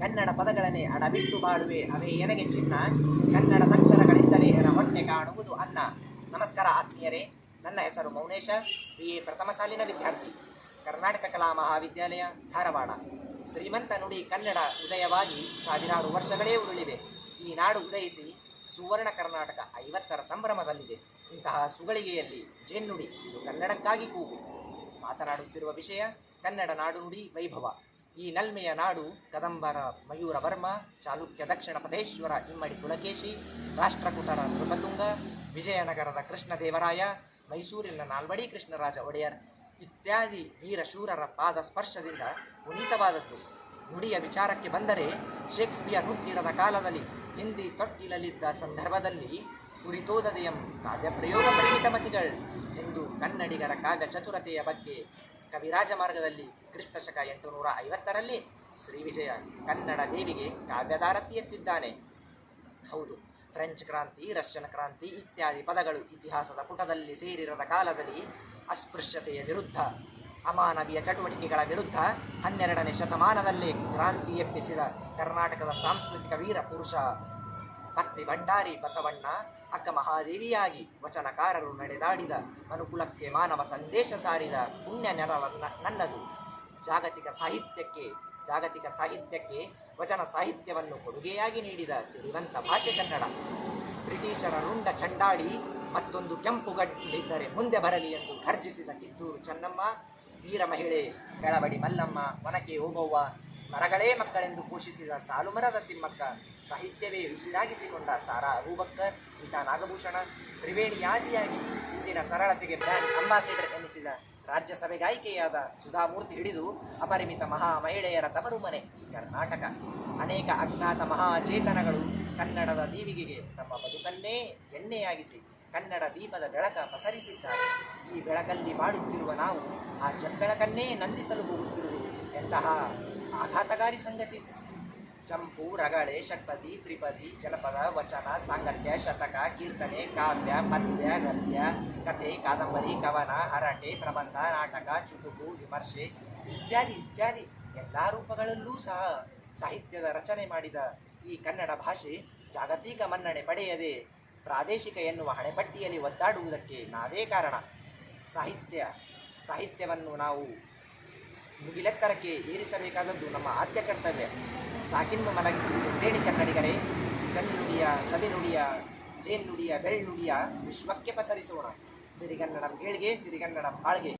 ಕನ್ನಡ ಪದಗಳನ್ನೇ ಅಡಬಿಟ್ಟು ಬಾಳುವೆ, ಅವೇ ಎನಗೆ ಚಿನ್ನ. ಕನ್ನಡದಕ್ಷರಗಳಿಂದಲೇ ಎನ ಹೊಟ್ಟೆ ಕಾಣುವುದು ಅನ್ನ. ನಮಸ್ಕಾರ ಆತ್ಮೀಯರೇ, ನನ್ನ ಹೆಸರು ಮೌನೇಶ ಬಿ ಎ ಪ್ರಥಮ ಸಾಲಿನ ವಿದ್ಯಾರ್ಥಿ. ಕರ್ನಾಟಕ ಕಲಾ ಮಹಾವಿದ್ಯಾಲಯ, ಧಾರವಾಡ. ಶ್ರೀಮಂತ ನುಡಿ ಕನ್ನಡ ಉದಯವಾಗಿ ಸಾವಿರಾರು ವರ್ಷಗಳೇ ಉರುಳಿವೆ. ಈ ನಾಡು ಉದಯಿಸಿ ಸುವರ್ಣ ಕರ್ನಾಟಕ ಐವತ್ತರ ಸಂಭ್ರಮದಲ್ಲಿದೆ. ಇಂತಹ ಸುಗಳಿಗೆಯಲ್ಲಿ ಜೇನ್ನುಡಿ, ಇದು ಕನ್ನಡಕ್ಕಾಗಿ ಕೂಗು. ಮಾತನಾಡುತ್ತಿರುವ ವಿಷಯ ಕನ್ನಡ ನಾಡು ನುಡಿ ವೈಭವ. ಈ ನಲ್ಮೆಯ ನಾಡು ಕದಂಬರ ಮಯೂರ ವರ್ಮ, ಚಾಲುಕ್ಯ ದಕ್ಷಿಣ ಪದೇಶ್ವರ ಇಮ್ಮಡಿ ಪುಲಕೇಶಿ, ರಾಷ್ಟ್ರಕೂಟರ ನೃಪತುಂಗ ವಿಜಯನಗರದ ಕೃಷ್ಣದೇವರಾಯ, ಮೈಸೂರಿನ ನಾಲ್ವಡಿ ಕೃಷ್ಣರಾಜ ಒಡೆಯರ್ ಇತ್ಯಾದಿ ವೀರಶೂರರ ಪಾದ ಸ್ಪರ್ಶದಿಂದ ಪುನೀತವಾದದ್ದು. ನುಡಿಯ ವಿಚಾರಕ್ಕೆ ಬಂದರೆ ಶೇಕ್ಸ್ಪಿಯರ್ ಹುಟ್ಟಿರದ ಕಾಲದಲ್ಲಿ ಹಿಂದಿ ತೊಟ್ಟಿಲಲ್ಲಿದ್ದ ಸಂದರ್ಭದಲ್ಲಿ ಕುರಿತೋದದೆಯಂ ಕಾವ್ಯ ಪ್ರಯೋಗ ಪರಿಣಿತ ಮತಿಗಳು ಎಂದು ಕನ್ನಡಿಗರ ಕಾವ್ಯ ಚತುರತೆಯ ಬಗ್ಗೆ ಕವಿರಾಜ ಮಾರ್ಗದಲ್ಲಿ ಕ್ರಿಸ್ತ ಶಕ ಎಂಟುನೂರ ಐವತ್ತರಲ್ಲಿ ಶ್ರೀ ವಿಜಯ ಕನ್ನಡ ದೇವಿಗೆ ಕಾವ್ಯದಾರತಿ ಎತ್ತಿದ್ದಾನೆ. ಹೌದು, ಫ್ರೆಂಚ್ ಕ್ರಾಂತಿ, ರಷ್ಯನ್ ಕ್ರಾಂತಿ ಇತ್ಯಾದಿ ಪದಗಳು ಇತಿಹಾಸದ ಪುಟದಲ್ಲಿ ಸೇರಿರದ ಕಾಲದಲ್ಲಿ ಅಸ್ಪೃಶ್ಯತೆಯ ವಿರುದ್ಧ, ಅಮಾನವೀಯ ಚಟುವಟಿಕೆಗಳ ವಿರುದ್ಧ ಹನ್ನೆರಡನೇ ಶತಮಾನದಲ್ಲೇ ಕ್ರಾಂತಿ ಎಬ್ಬಿಸಿದ ಕರ್ನಾಟಕದ ಸಾಂಸ್ಕೃತಿಕ ವೀರ ಪುರುಷ ಭಕ್ತಿ ಭಂಡಾರಿ ಬಸವಣ್ಣ ಅಕ್ಕ ಮಹಾದೇವಿಯಾಗಿ ವಚನಕಾರರು ನಡೆದಾಡಿದ, ಅನುಕುಲಕ್ಕೆ ಮಾನವ ಸಂದೇಶ ಸಾರಿದ ಪುಣ್ಯ ನೆರವ ನನ್ನದು. ಜಾಗತಿಕ ಸಾಹಿತ್ಯಕ್ಕೆ ಜಾಗತಿಕ ಸಾಹಿತ್ಯಕ್ಕೆ ವಚನ ಸಾಹಿತ್ಯವನ್ನು ಕೊಡುಗೆಯಾಗಿ ನೀಡಿದ ಸಿರಿವಂತ ಭಾಷೆ ಕನ್ನಡ. ಬ್ರಿಟಿಷರ ರುಂಡ ಚಂಡಾಡಿ ಮತ್ತೊಂದು ಕೆಂಪು ಗಡ್ಡಿದ್ದರೆ ಮುಂದೆ ಬರಲಿ ಎಂದು ಘರ್ಜಿಸಿದ ಕಿತ್ತೂರು ಚೆನ್ನಮ್ಮ ವೀರ ಮಹಿಳೆ ಕೆಳಬಡಿ ಮಲ್ಲಮ್ಮ, ಒನಕೆ ಓಬವ್ವ ಮರಗಳೇ ಮಕ್ಕಳೆಂದು ಪೋಷಿಸಿದ ಸಾಲುಮರದ ತಿಮ್ಮಕ್ಕ ಸಾಹಿತ್ಯವೇ ಉಸಿರಾಗಿಸಿಕೊಂಡ ಸಾರಾ ಅಬೂಬಕ್ಕರ್ ಗೀತಾ ನಾಗಭೂಷಣ, ತ್ರಿವೇಣಿಯಾದಿಯಾಗಿ ಇಂದಿನ ಸರಳತೆಗೆ ಬ್ರ್ಯಾಂಡ್ ಅಂಬಾಸಿಡರ್ ಎನಿಸಿದ ರಾಜ್ಯಸಭೆ ಗಾಯಿಕೆಯಾದ ಸುಧಾಮೂರ್ತಿ ಹಿಡಿದು ಅಪರಿಮಿತ ಮಹಾ ಮಹಿಳೆಯರ ತವರು ಮನೆ, ಕರ್ನಾಟಕ. ಅನೇಕ ಅಜ್ಞಾತ ಮಹಾಚೇತನಗಳು ಕನ್ನಡದ ದೀವಿಗೆಗೆ ತಮ್ಮ ಬದುಕನ್ನೇ ಎಣ್ಣೆಯಾಗಿಸಿ ಕನ್ನಡ ದೀಪದ ಬೆಳಕ ಪಸರಿಸಿದ್ದಾರೆ. ಈ ಬೆಳಕಲ್ಲಿ ಮಾಡುತ್ತಿರುವ ನಾವು ಆ ಚೆಂಬೆಳಕನ್ನೇ ನಂದಿಸಲು ಹೋಗುತ್ತಿರುವುದು ಎಂತಹ ಆಘಾತಕಾರಿ ಸಂಗತಿ. ಚಂಪು, ರಗಳೆ, ಷಟ್ಪದಿ, ತ್ರಿಪದಿ, ಜನಪದ, ವಚನ, ಸಾಂಗತ್ಯ, ಶತಕ, ಕೀರ್ತನೆ, ಕಾವ್ಯ, ಪದ್ಯ, ಗದ್ಯ, ಕಥೆ, ಕಾದಂಬರಿ, ಕವನ, ಹರಟೆ, ಪ್ರಬಂಧ, ನಾಟಕ, ಚುಟುಕು, ವಿಮರ್ಶೆ ಇತ್ಯಾದಿ ಇತ್ಯಾದಿ ಎಲ್ಲ ರೂಪಗಳಲ್ಲೂ ಸಹ ಸಾಹಿತ್ಯದ ರಚನೆ ಮಾಡಿದ ಈ ಕನ್ನಡ ಭಾಷೆ ಜಾಗತಿಕ ಮನ್ನಣೆ ಪಡೆಯದೆ ಪ್ರಾದೇಶಿಕ ಎನ್ನುವ ಹಣೆಪಟ್ಟಿಯಲ್ಲಿ ಒದ್ದಾಡುವುದಕ್ಕೆ ನಾವೇ ಕಾರಣ. ಸಾಹಿತ್ಯ, ಸಾಹಿತ್ಯವನ್ನು ನಾವು ಮುಗಿಲೆತ್ತರಕ್ಕೆ ಏರಿಸಬೇಕಾದದ್ದು ನಮ್ಮ ಆದ್ಯ ಕರ್ತವ್ಯ. ಸಾಕಿನ್ನು ಮಲಗಿ ಕನ್ನಡಿಗರೇ. ಸಲಿನುಡಿಯ ಜೇನು ನುಡಿಯ ಬೆಳ್ಳುಡಿಯ ವಿಶ್ವಕ್ಕೆ ಪಸರಿಸೋಣ. ಸಿರಿಗನ್ನಡಂ ಗೇಳಿಗೆ, ಸಿರಿಗನ್ನಡಂ ಬಾಳ್ಗೆ